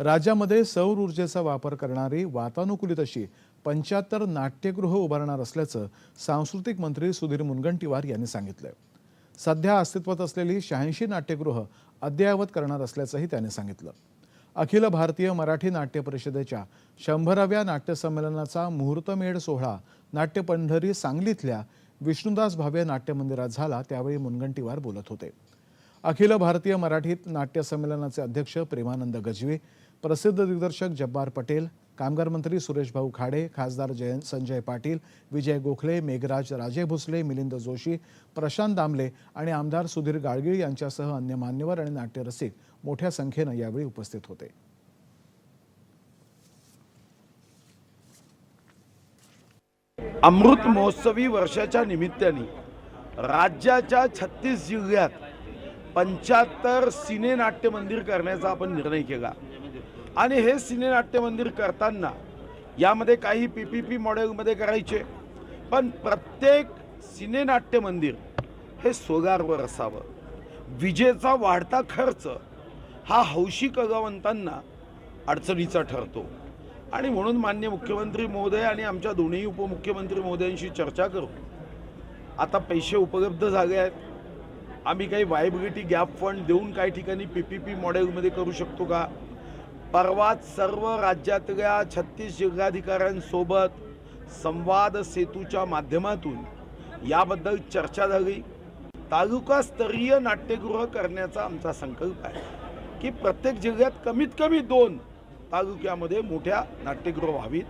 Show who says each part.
Speaker 1: राज्यामध्ये सौर ऊर्जेचा वापर करणारी वातानुकूलित अशी पंच्याहत्तर नाट्यगृह उभारणार असल्याचं सांस्कृतिक मंत्री सुधीर मुनगंटीवार यांनी सांगितलं सध्या अस्तित्वात असलेली शहाऐंशी नाट्यगृह अद्ययावत करणार असल्याचंही त्यांनी सांगितलं. अखिल भारतीय मराठी नाट्य परिषदेच्या शंभराव्या नाट्यसंमेलनाचा मुहूर्तमेढ सोहळा नाट्य पंढरी सांगलीतल्या विष्णुदास भावे नाट्य मंदिरात झाला त्यावेळी मुनगंटीवार बोलत होते. अखिल भारतीय मराठी नाट्य संमेलनाचे अध्यक्ष प्रेमानंद गजवी प्रसिद्ध दिग्दर्शक जब्बार पटेल कामगार मंत्री सुरेश भाऊ खाडे खासदार जयंत संजय पाटील विजय गोखले मेघराज राजे भोसले मिलिंद जोशी प्रशांत दामले आणि आमदार सुधीर गाडगीळ यांच्यासह अन्य मान्यवर आणि नाट्यरसिक मोठ्या संख्येनं यावेळी उपस्थित होते.
Speaker 2: अमृत महोत्सवी वर्षाच्या निमित्ताने राज्याच्या छत्तीस जिल्ह्यात पंच्याहत्तर सिने नाट्य मंदिर करण्याचा आपण निर्णय केला. आणि हे सिनेनाट्य मंदिर करताना यामध्ये काही पी पी पी मॉडेलमध्ये करायचे पण प्रत्येक सिनेनाट्य मंदिर हे सोगारवर असावं. विजेचा वाढता खर्च हा हौशी कलावंतांना अडचणीचा ठरतो. आणि म्हणून मान्य मुख्यमंत्री महोदय आणि आमच्या दोन्ही उपमुख्यमंत्री महोदयांशी चर्चा करू. आता पैसे उपलब्ध झाले आहेत. आम्ही काही वायबिलिटी गॅप फंड देऊन काही ठिकाणी पी पी पी मॉडेलमध्ये करू शकतो का? परवाच सर्व राज्यातल्या छत्तीस जिल्हाधिकाऱ्यांसोबत संवाद सेतूच्या माध्यमातून याबद्दल चर्चा झाली. तालुकास्तरीय नाट्यगृह करण्याचा आमचा संकल्प आहे की प्रत्येक जिल्ह्यात कमीत कमी दोन तालुक्यामध्ये मोठ्या नाट्यगृह व्हावीत.